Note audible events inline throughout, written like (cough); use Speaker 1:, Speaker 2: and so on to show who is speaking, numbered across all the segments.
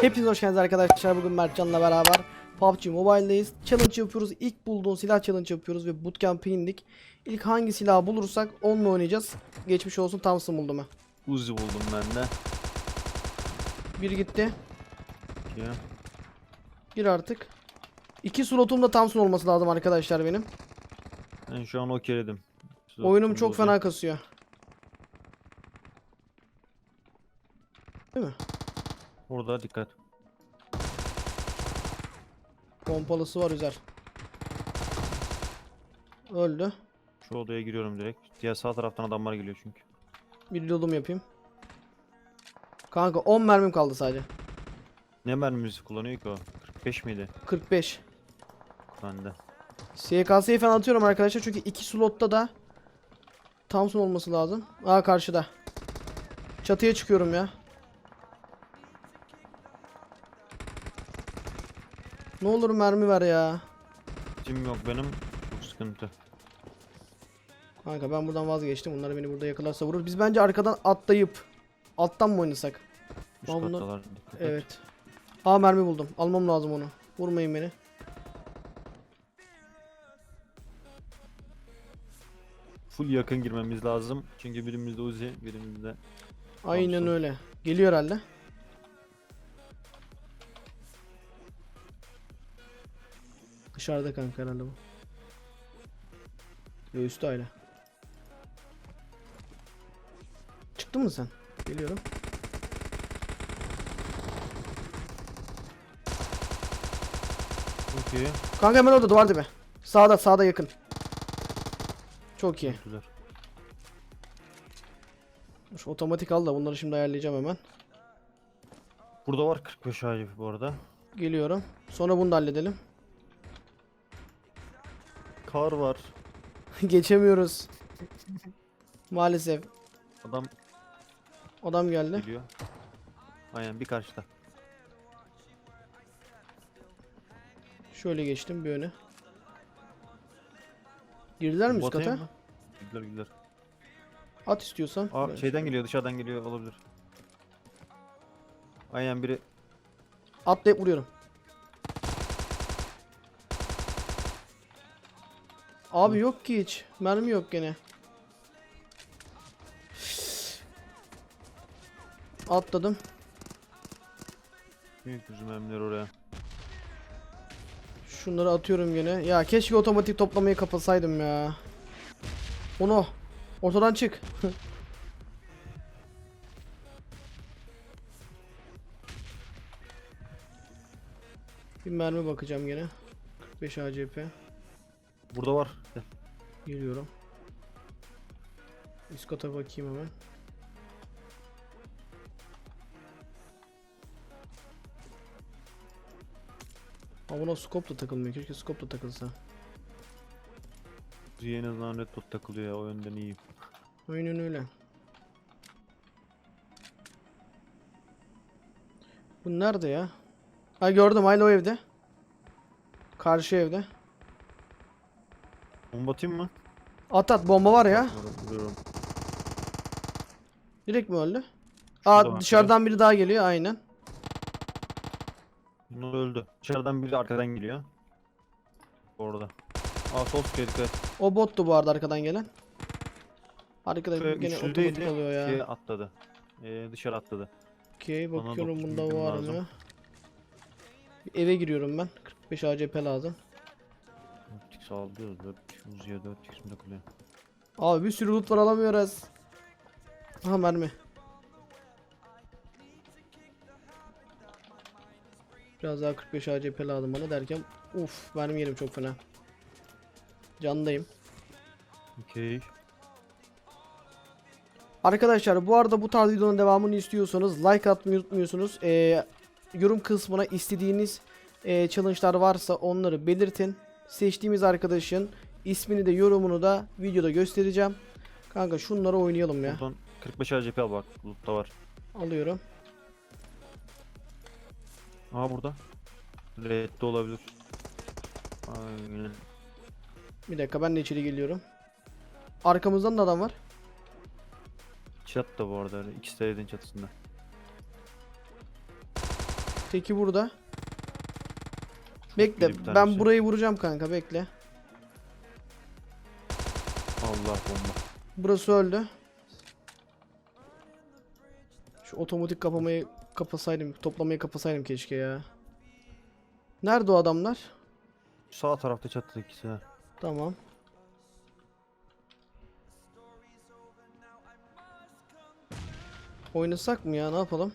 Speaker 1: Hepiniz hoş geldiniz arkadaşlar. Bugün Mertcan'la beraber PUBG Mobile'deyiz. Challenge yapıyoruz. İlk bulduğun silah challenge yapıyoruz ve bootcamp'e indik. İlk hangi silahı bulursak onunla oynayacağız. Geçmiş olsun Thompson buldum ben.
Speaker 2: Uzi buldum ben de.
Speaker 1: Bir gitti.
Speaker 2: İki.
Speaker 1: Gir artık. İki slotum da Thompson olması lazım arkadaşlar benim.
Speaker 2: Ben şu an okeyledim.
Speaker 1: Oyunum çok fena kasıyor. Değil mi?
Speaker 2: Burada dikkat.
Speaker 1: Pompalısı var üzer. Öldü.
Speaker 2: Şu odaya giriyorum direkt. Diğer sağ taraftan adamlar geliyor çünkü.
Speaker 1: Bir reload'um yapayım. Kanka 10 mermim kaldı sadece.
Speaker 2: Ne mermimizi kullanıyor ki o? 45 miydi?
Speaker 1: 45.
Speaker 2: Bende.
Speaker 1: SKS'yi falan atıyorum arkadaşlar çünkü iki slotta da Thompson olması lazım. Aa karşıda. Çatıya çıkıyorum ya. Ne olur mermi ver ya.
Speaker 2: Cim yok benim. Çok sıkıntı.
Speaker 1: Kanka ben buradan vazgeçtim. Bunlar beni burada yakalarsa vurur. Biz bence arkadan atlayıp alttan mı oynasak?
Speaker 2: Üst
Speaker 1: bunlar-
Speaker 2: et.
Speaker 1: Evet. Aa mermi buldum. Almam lazım onu. Vurmayın beni.
Speaker 2: Full yakın girmemiz lazım. Çünkü birimizde Uzi, birimizde
Speaker 1: Aynen
Speaker 2: Thompson.
Speaker 1: öyle. Geliyor herhalde. Dışarıda kanka herhalde bu. Ve üstü ayrı. Çıktın mı sen? Geliyorum.
Speaker 2: Çok iyi.
Speaker 1: Kanka hemen orada duvar dibi. Sağda sağda yakın. Çok iyi.
Speaker 2: Güzel.
Speaker 1: Şu otomatik al da bunları şimdi ayarlayacağım hemen.
Speaker 2: Burada var 45 ağacı bu arada.
Speaker 1: Geliyorum. Sonra bunu da halledelim.
Speaker 2: Kar var. (laughs)
Speaker 1: Geçemiyoruz. Maalesef.
Speaker 2: Adam
Speaker 1: Adam geldi.
Speaker 2: geliyor. Aynen bir karşıda.
Speaker 1: Şöyle geçtim bir öne. Girdiler mi üst
Speaker 2: Batayım
Speaker 1: kata?
Speaker 2: mı? Gidiler gidiler.
Speaker 1: At istiyorsan.
Speaker 2: Aa
Speaker 1: Ben
Speaker 2: şeyden
Speaker 1: şöyle-
Speaker 2: geliyor dışarıdan geliyor olabilir. Aynen biri
Speaker 1: Atlayıp vuruyorum. Abi yok ki hiç. Mermi yok gene. Atladım.
Speaker 2: büyük bizim mermiler oraya.
Speaker 1: Şunları atıyorum gene. Ya keşke otomatik toplamayı kapasaydım ya. Onu. Ortadan çık. (laughs) Bir mermi bakacağım gene. 45 ACP.
Speaker 2: Burada var. Gel.
Speaker 1: Geliyorum. Üst kata bakayım hemen. Ama buna scope da takılmıyor. Keşke scope da takılsa.
Speaker 2: Uzi'ye en azından red dot takılıyor ya o yönden iyi.
Speaker 1: Aynen öyle. Bu nerede ya? Ha gördüm hala o evde. Karşı evde.
Speaker 2: Bomba atayım mı?
Speaker 1: At at bomba var ya.
Speaker 2: Vuruyorum.
Speaker 1: Direkt mi öldü?
Speaker 2: Şurada
Speaker 1: Aa
Speaker 2: var,
Speaker 1: dışarıdan biri daha geliyor aynen.
Speaker 2: Bunlar öldü. Dışarıdan biri arkadan geliyor. Orada. Aa sol sıkıyor dikkat.
Speaker 1: O bottu bu arada arkadan gelen. Arkada
Speaker 2: Şöyle
Speaker 1: gene otomatik alıyor ya.
Speaker 2: ikiye atladı. Ee, dışarı atladı.
Speaker 1: Okey
Speaker 2: Bana
Speaker 1: bakıyorum
Speaker 2: dokuz
Speaker 1: bunda var
Speaker 2: lazım.
Speaker 1: mı? Bir eve giriyorum ben. 45 ACP lazım.
Speaker 2: 4x alıyoruz. 4x Uzi'ye 4x mi takılıyor?
Speaker 1: Abi bir sürü loot var alamıyoruz. Aha mermi. Biraz daha 45 ACP lazım bana derken uf mermi yerim çok fena. Candayım.
Speaker 2: Okey.
Speaker 1: Arkadaşlar bu arada bu tarz videonun devamını istiyorsanız like atmayı unutmuyorsunuz. Ee, yorum kısmına istediğiniz e, challenge'lar varsa onları belirtin. Seçtiğimiz arkadaşın ismini de yorumunu da videoda göstereceğim. Kanka şunları oynayalım ya.
Speaker 2: Buradan 45 ACP al bak. Loot'ta var.
Speaker 1: Alıyorum.
Speaker 2: Aha burada. Red'de olabilir. Aynen.
Speaker 1: Bir dakika ben de içeri geliyorum. Arkamızdan da adam var.
Speaker 2: Çat da bu arada. İkisi de evin çatısında.
Speaker 1: Teki burada. Bekle ben burayı vuracağım kanka bekle.
Speaker 2: Allah bomba.
Speaker 1: Burası öldü. Şu otomatik kapamayı kapasaydım, toplamayı kapasaydım keşke ya. Nerede o adamlar?
Speaker 2: Sağ tarafta çatıda ikisi. ha.
Speaker 1: Tamam. Oynasak mı ya? Ne yapalım?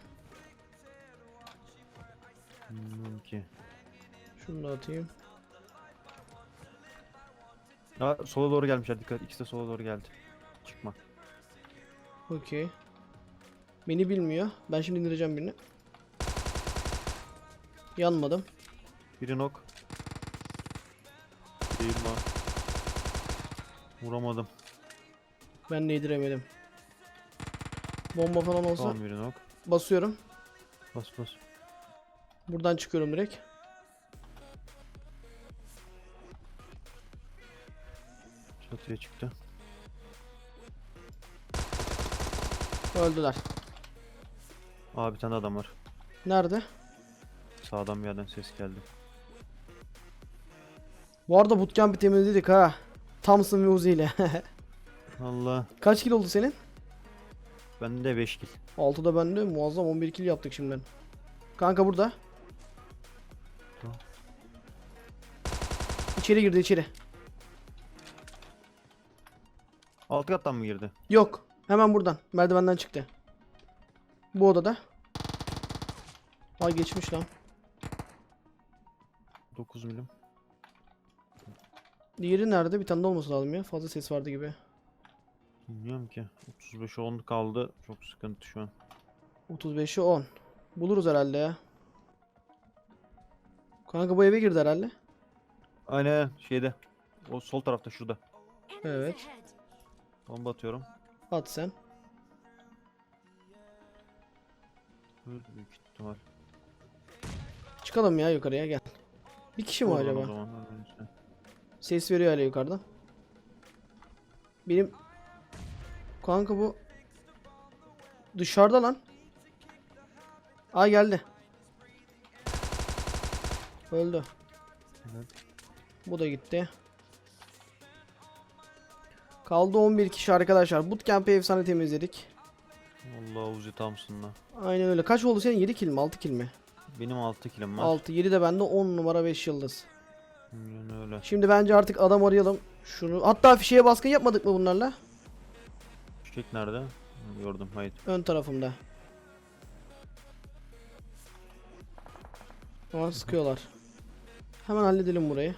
Speaker 2: Bilmiyorum ki.
Speaker 1: Şunu da atayım.
Speaker 2: Ha, sola doğru gelmişler dikkat. İkisi de sola doğru geldi. Çıkma.
Speaker 1: Okey. Beni bilmiyor. Ben şimdi indireceğim birini. Yanmadım.
Speaker 2: Biri nok. Değil lan. Vuramadım.
Speaker 1: Ben de indiremedim. Bomba falan olsa
Speaker 2: Tamam biri nok.
Speaker 1: basıyorum.
Speaker 2: Bas bas.
Speaker 1: Buradan çıkıyorum direkt.
Speaker 2: Çatıya çıktı.
Speaker 1: Öldüler.
Speaker 2: Aa bir tane adam var.
Speaker 1: Nerede?
Speaker 2: Sağdan bir yerden ses geldi.
Speaker 1: Bu arada bootcamp'i temizledik ha. Thompson ve Uzi ile. (laughs)
Speaker 2: Allah.
Speaker 1: Kaç kill oldu senin?
Speaker 2: Bende 5 kill.
Speaker 1: 6'da bende muazzam 11 kill yaptık şimdiden. Kanka burada.
Speaker 2: Tamam.
Speaker 1: İçeri girdi içeri.
Speaker 2: Alt kattan mı girdi?
Speaker 1: Yok. Hemen buradan. Merdivenden çıktı. Bu odada. Ay geçmiş lan.
Speaker 2: 9 milim.
Speaker 1: Diğeri nerede? Bir tane de olması lazım ya. Fazla ses vardı gibi.
Speaker 2: Bilmiyorum ki. 35 10 kaldı. Çok sıkıntı şu an.
Speaker 1: 35'i 10. Buluruz herhalde ya. Kanka bu eve girdi herhalde.
Speaker 2: Aynen şeyde. O sol tarafta şurada.
Speaker 1: Evet.
Speaker 2: Bomba atıyorum.
Speaker 1: At sen.
Speaker 2: Öldü büyük ihtimal.
Speaker 1: Çıkalım ya yukarıya gel. Bir kişi mi
Speaker 2: o
Speaker 1: acaba?
Speaker 2: zaman, öyleyse.
Speaker 1: Ses veriyor hala yukarıdan. Benim kanka bu dışarıda lan. Aa geldi. Öldü.
Speaker 2: Evet.
Speaker 1: Bu da gitti. Kaldı 11 kişi arkadaşlar. Bootcamp'i efsane temizledik.
Speaker 2: Allah Uzi Thompson'la.
Speaker 1: Aynen öyle. Kaç oldu senin? 7 kill mi? 6 kill mi?
Speaker 2: Benim 6 kilim var.
Speaker 1: 6. 7 de bende 10 numara 5 yıldız.
Speaker 2: Aynen öyle.
Speaker 1: Şimdi bence artık adam arayalım. Şunu. Hatta fişeye baskın yapmadık mı bunlarla?
Speaker 2: Fişek nerede? Gördüm hayır.
Speaker 1: Ön tarafımda. Ama sıkıyorlar. Hemen halledelim burayı.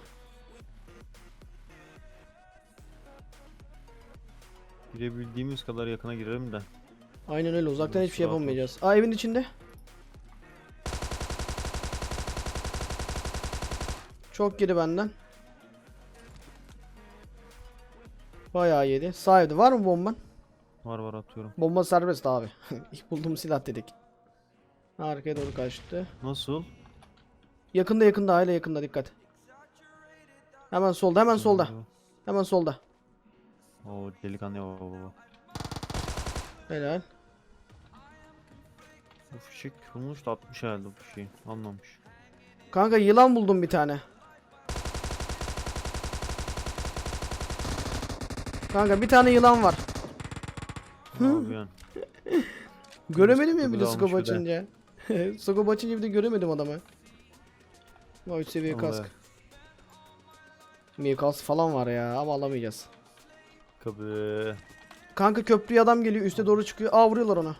Speaker 2: Girebildiğimiz kadar yakına girelim de.
Speaker 1: Aynen öyle uzaktan hiçbir şey
Speaker 2: Rahat ol.
Speaker 1: yapamayacağız. Aa evin içinde. Çok geri benden. Bayağı yedi. Sağ evde var mı bomban?
Speaker 2: Var var atıyorum.
Speaker 1: Bomba serbest abi. (laughs) İlk bulduğum silah dedik. Arkaya doğru kaçtı.
Speaker 2: Nasıl?
Speaker 1: Yakında yakında aile yakında dikkat. Hemen solda hemen solda. Hemen solda.
Speaker 2: Oo delikanlı baba.
Speaker 1: Helal.
Speaker 2: Bu fişek bulmuş da atmış herhalde bu fişeği. Almamış.
Speaker 1: Kanka yılan buldum bir tane. Kanka bir tane yılan var. (laughs) Göremedim ya bir de
Speaker 2: de.
Speaker 1: açınca. scope açınca bir de göremedim adamı. Vay 3 seviye kask. Mirkas falan var ya ama alamayacağız.
Speaker 2: Kabı.
Speaker 1: Kanka köprüye adam geliyor üste doğru çıkıyor. Aa vuruyorlar ona.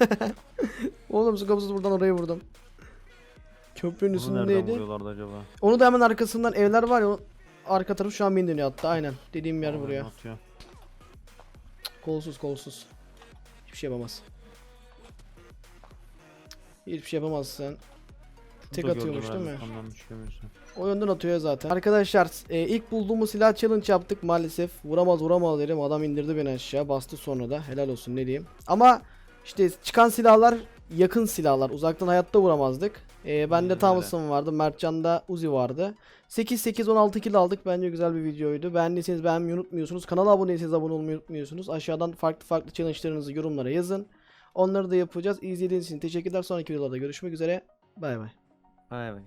Speaker 1: (laughs) Oğlum skopsuz buradan oraya vurdum. Köprünün
Speaker 2: Bunu nereden
Speaker 1: üstündeydi.
Speaker 2: vuruyorlardı acaba?
Speaker 1: Onu da hemen arkasından evler var ya o arka tarafı şu an beni dönüyor hatta aynen. Dediğim yer vuruyor.
Speaker 2: Atıyor.
Speaker 1: Kolsuz kolsuz. Hiçbir şey yapamaz. Hiçbir şey yapamazsın. Tek atıyormuş değil mi?
Speaker 2: Düşüremiyorsun.
Speaker 1: O yönden atıyor zaten. Arkadaşlar e, ilk bulduğumuz silah challenge yaptık maalesef. Vuramaz vuramaz dedim. Adam indirdi beni aşağı. Bastı sonra da. Helal olsun ne diyeyim. Ama işte çıkan silahlar yakın silahlar. Uzaktan hayatta vuramazdık. Ee, bende
Speaker 2: Aynen öyle.
Speaker 1: Thompson vardı. Mertcan'da Uzi vardı. 8-8-16 kill aldık. Bence güzel bir videoydu. Beğendiyseniz beğenmeyi unutmuyorsunuz. Kanala abone değilseniz abone olmayı unutmuyorsunuz. Aşağıdan farklı farklı challenge'larınızı yorumlara yazın. Onları da yapacağız. İzlediğiniz için teşekkürler. Sonraki videolarda görüşmek üzere. Bay bay.
Speaker 2: Bay bay.